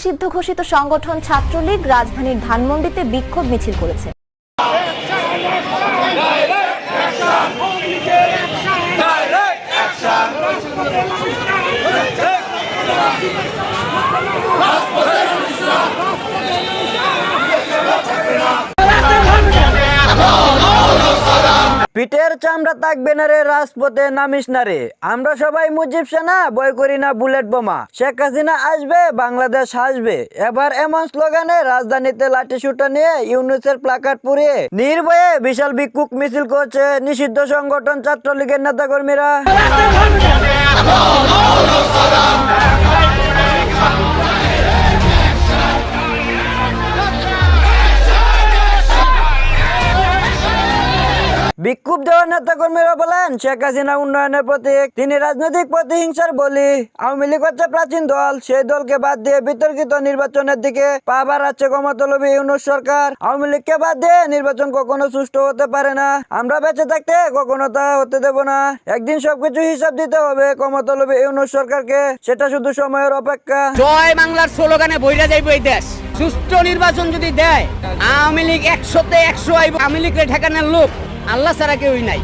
নিষিদ্ধ ঘোষিত সংগঠন ছাত্রলীগ রাজধানীর ধানমন্ডিতে বিক্ষোভ মিছিল করেছে। পিঠের চামড়া থাকবে না রে রাজপথে, নামিস না রে। আমরা সবাই মুজিব সেনা বয় করি না বুলেট বোমা। শেখ হাসিনা আসবে, বাংলাদেশ আসবে এবার এমন স্লোগানে রাজধানীতে লাঠি সুটা নিয়ে ইউনুসের প্লাকার্ড পুড়িয়ে নির্ভয়ে বিশাল বিক্ষোভ মিছিল করছে নিষিদ্ধ সংগঠন ছাত্রলীগের নেতাকর্মীরা। দেওয়া নেতা কর্মীরা বলেন, শেখ হাসিনা উন্নয়নের প্রতীক তিনি রাজনৈতিক প্রতিহিংসার বলি। আওয়ামী লীগ হচ্ছে প্রাচীন দল, সেই দলকে বাদ দিয়ে বিতর্কিত নির্বাচনের দিকে পা বাড়াচ্ছে ক্ষমতালবী ইউনুস সরকার। আওয়ামী লীগকে বাদ দিয়ে নির্বাচন কখনো সুষ্ঠু হতে পারে না। আমরা বেঁচে থাকতে কখনো তা হতে দেব না। একদিন সবকিছু হিসাব দিতে হবে ক্ষমতালবী ইউনুস সরকারকে, সেটা শুধু সময়ের অপেক্ষা। জয় বাংলার স্লোগানে বইরা যাইব এই দেশ। সুষ্ঠু নির্বাচন যদি দেয়, আওয়ামী লীগ একশোতে একশো আইব। আওয়ামী লীগের ঠেকানোর লোক আল্লাহ ছাড়া কেউই নাই।